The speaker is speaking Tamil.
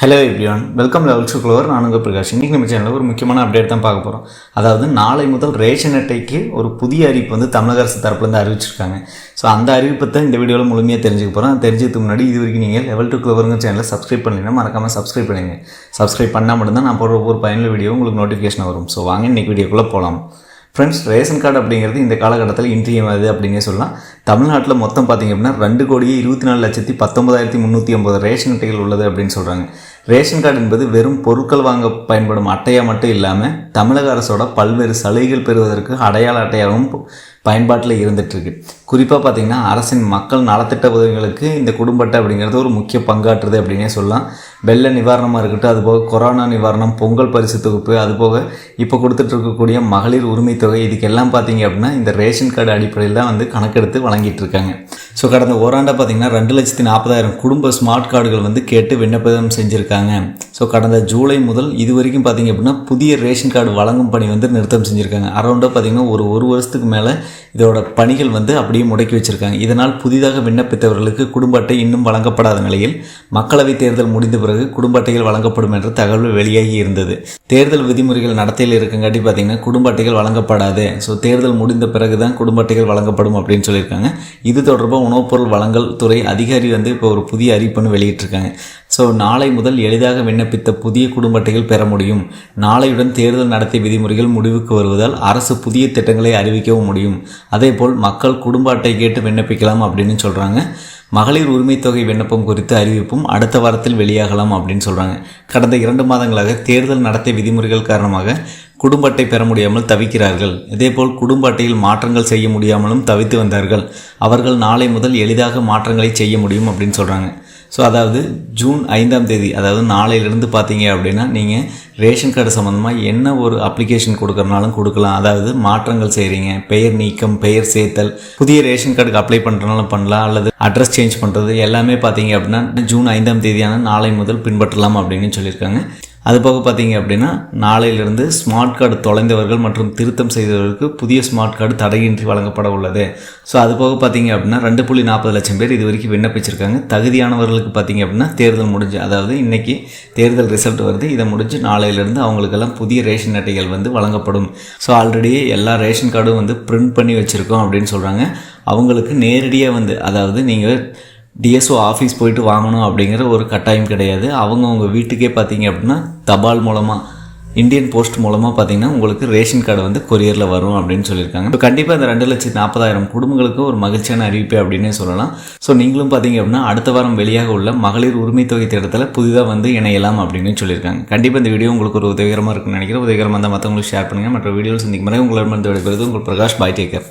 Hello everyone welcome level to Clover நான் உங்கள் பிரகாஷ். இன்றைக்கி நம்ம சேனலில் ஒரு முக்கியமான அப்டேட் தான் பார்க்க போகிறோம் அதாவது நாளை முதல் ரேஷன் அட்டைக்கு ஒரு புதிய அறிவிப்பு வந்து தமிழக அரசு தரப்புலேருந்து அறிவிச்சிருக்காங்க. ஸோ அந்த அறிவிப்பை தான் இந்த வீடியோவில் முழுமையாக தெரிஞ்சுக்க போகிறோம் தெரிஞ்சதுக்கு முன்னாடி இது வரைக்கும் நீங்கள் லெவல் டு க்ளோவருங்க சேனலை சப்ஸ்கிரைப் பண்ணலைன்னா மறக்காமல் சப்ஸ்கிரைப் பண்ணுங்கள் சப்ஸ்கிரைப் பண்ணால் மட்டும்தான் நான் போடுற ஒவ்வொரு பயனுள்ள வீடியோ உங்களுக்கு நோட்டிஃபிகேஷன் வரும். ஸோ வாங்க இன்றைக்கி வீடியோக்குள்ளே போகலாம் ஃப்ரெண்ட்ஸ் ரேஷன் கார்டு அப்படிங்கிறது இந்த காலகட்டத்தில் இன்றியமாது அப்படின்னே சொல்லலாம். தமிழ்நாட்டில் மொத்தம் பார்த்திங்க அப்படின்னா ரெண்டு கோடியே இருபத்தி நாலு லட்சத்தி பத்தொன்பதாயிரத்தி முந்நூற்றி ஐம்பது ரேஷன் அட்டைகள் உள்ளது அப்படின்னு சொல்கிறாங்க ரேஷன் கார்டு என்பது வெறும் பொருட்கள் வாங்க பயன்படும் அட்டையாக மட்டும் இல்லாமல் தமிழக அரசோட பல்வேறு சலுகைகள் பெறுவதற்கு அடையாள அட்டையாகவும் பயன்பாட்டில் இருந்துகிட்ருக்கு குறிப்பாக பார்த்திங்கன்னா அரசின் மக்கள் நலத்திட்ட உதவிகளுக்கு இந்த குடும்ப அட்டை அப்படிங்கிறது ஒரு முக்கிய பங்காற்றுது அப்படின்னே சொல்லலாம். வெள்ள நிவாரணமாக இருக்கட்டும் அதுபோக கொரோனா நிவாரணம் பொங்கல் பரிசு தொகுப்பு அதுபோக இப்போ கொடுத்துட்டு இருக்கக்கூடிய மகளிர் உரிமை தொகை இதுக்கெல்லாம் பார்த்தீங்க அப்படின்னா இந்த ரேஷன் கார்டு அடிப்படையில் தான் வந்து கணக்கெடுத்து வழங்கிட்டு இருக்காங்க. ஸோ கடந்த ஓராண்டாக பார்த்தீங்கன்னா ரெண்டு லட்சத்தி நாற்பதாயிரம் குடும்ப ஸ்மார்ட் கார்டுகள் வந்து கேட்டு விண்ணப்பம் செஞ்சுருக்காங்க. ஸோ கடந்த ஜூலை முதல் இது வரைக்கும் பார்த்தீங்க அப்படின்னா புதிய ரேஷன் கார்டு வழங்கும் பணி வந்து நிறுத்தம் செஞ்சுருக்காங்க. அரௌண்டாக பார்த்தீங்கன்னா ஒரு ஒரு வருஷத்துக்கு மேலே இதோட பணிகள் வந்து அப்படியே முடக்கி வச்சுருக்காங்க. இதனால் புதிதாக விண்ணப்பித்தவர்களுக்கு குடும்ப அட்டை இன்னும் வழங்கப்படாத நிலையில் மக்களவைத் தேர்தல் முடிந்த பிறகு குடும்ப அட்டைகள் வழங்கப்படும் என்ற தகவல் வெளியாகி இருந்தது. தேர்தல் விதிமுறைகள் நடத்தையில் இருக்கங்காட்டி பார்த்தீங்கன்னா குடும்ப அட்டைகள் வழங்கப்படாது. ஸோ தேர்தல் முடிந்த பிறகு தான் குடும்ப அட்டைகள் வழங்கப்படும் அப்படின்னு சொல்லியிருக்காங்க. இது தொடர்பாக உணவுப் பொருள் வழங்கல் துறை அதிகாரி வந்து இப்போ ஒரு புதிய அறிவிப்புன்னு வெளியிட்டிருக்காங்க. ஸோ நாளை முதல் எளிதாக விண்ணப்பித்த புதிய குடும்ப அட்டைகள் பெற முடியும். நாளையுடன் தேர்தல் நடத்தை விதிமுறைகள் முடிவுக்கு வருவதால் அரசு புதிய திட்டங்களை அறிவிக்கவும் முடியும். அதேபோல் மக்கள் குடும்ப அட்டை கேட்டு விண்ணப்பிக்கலாம் அப்படின்னு சொல்கிறாங்க மகளிர் உரிமைத்தொகை தொகை விண்ணப்பம் குறித்து அறிவிப்பும் அடுத்த வாரத்தில் வெளியாகலாம் அப்படின்னு சொல்கிறாங்க கடந்த இரண்டு மாதங்களாக தேர்தல் நடத்தை விதிமுறைகள் காரணமாக குடும்ப அட்டை பெற முடியாமல் தவிக்கிறார்கள். இதேபோல் குடும்ப அட்டையில் மாற்றங்கள் செய்ய முடியாமலும் தவித்து வந்தார்கள். அவர்கள் நாளை முதல் எளிதாக மாற்றங்களை செய்ய முடியும் அப்படின்னு சொல்கிறாங்க ஸோ அதாவது ஜூன் ஐந்தாம் தேதி அதாவது நாளையிலிருந்து பார்த்தீங்க அப்படின்னா நீங்கள் ரேஷன் கார்டு சம்மந்தமாக என்ன ஒரு அப்ளிகேஷன் கொடுக்குறனாலும் கொடுக்கலாம். அதாவது மாற்றங்கள் செய்கிறீங்க பெயர் நீக்கம் பெயர் சேர்த்தல் புதிய ரேஷன் கார்டுக்கு அப்ளை பண்ணுறனாலும் பண்ணலாம். அல்லது அட்ரஸ் சேஞ்ச் பண்ணுறது எல்லாமே பார்த்தீங்க அப்படின்னா ஜூன் ஐந்தாம் தேதியான நாளை முதல் பின்பற்றலாம் அப்படின்னு சொல்லியிருக்காங்க. அது போக பார்த்தீங்க அப்படின்னா நாளையிலிருந்து ஸ்மார்ட் கார்டு தொலைந்தவர்கள் மற்றும் திருத்தம் செய்தவர்களுக்கு புதிய ஸ்மார்ட் கார்டு தடையின்றி வழங்கப்பட உள்ளது. ஸோ அது போக பார்த்தீங்க அப்படின்னா ரெண்டு புள்ளி நாற்பது லட்சம் பேர் இது வரைக்கும் விண்ணப்பிச்சிருக்காங்க. தகுதியானவர்களுக்கு பார்த்தீங்க அப்படின்னா தேர்தல் முடிஞ்சு அதாவது இன்றைக்கி தேர்தல் ரிசல்ட் வருது. இதை முடிஞ்சு நாளையிலேருந்து அவங்களுக்கெல்லாம் புதிய ரேஷன் அட்டைகள் வந்து வழங்கப்படும். ஸோ ஆல்ரெடி எல்லா ரேஷன் கார்டும் வந்து பிரிண்ட் பண்ணி வச்சுருக்கோம் அப்படின்னு சொல்கிறாங்க அவங்களுக்கு நேரடியாக வந்து அதாவது நீங்கள் டிஎஸ்ஓ ஆஃபீஸ் போயிட்டு வாங்கணும் அப்படிங்கிற ஒரு கட்டாயம் கிடையாது. அவங்க அவங்க வீட்டுக்கே பார்த்தீங்க அப்படின்னா தபால் மூலமாக இந்தியன் போஸ்ட் மூலமாக பார்த்தீங்கன்னா உங்களுக்கு ரேஷன் கார்டு வந்து கொரியரில் வரும் அப்படின்னு சொல்லியிருக்காங்க. இப்போ கண்டிப்பாக இந்த ரெண்டு லட்சத்தி நாற்பதாயிரம் குடும்பங்களுக்கு ஒரு மகிழ்ச்சியான அறிவிப்பு அப்படின்னே சொல்லலாம். ஸோ நீங்களும் பார்த்தீங்க அப்படின்னா அடுத்த வாரம் வெளியாக உள்ள மகளிர் உரிமை தொகை திட்டத்தில் புதிதாக வந்து இணையலாம் அப்படின்னு சொல்லியிருக்காங்க. கண்டிப்பாக இந்த வீடியோ உங்களுக்கு ஒரு உதவிகரமாக இருக்குன்னு நினைக்கிறேன். உதவிகரமாக இருந்தால் மற்றவங்களுக்கு ஷேர் பண்ணுங்கள் மற்ற வீடியோவில் சந்திக்கும் முறை உங்களிடமிருந்து விடைபெறுவது உங்கள் பிரகாஷ். பாய் டேக்கர்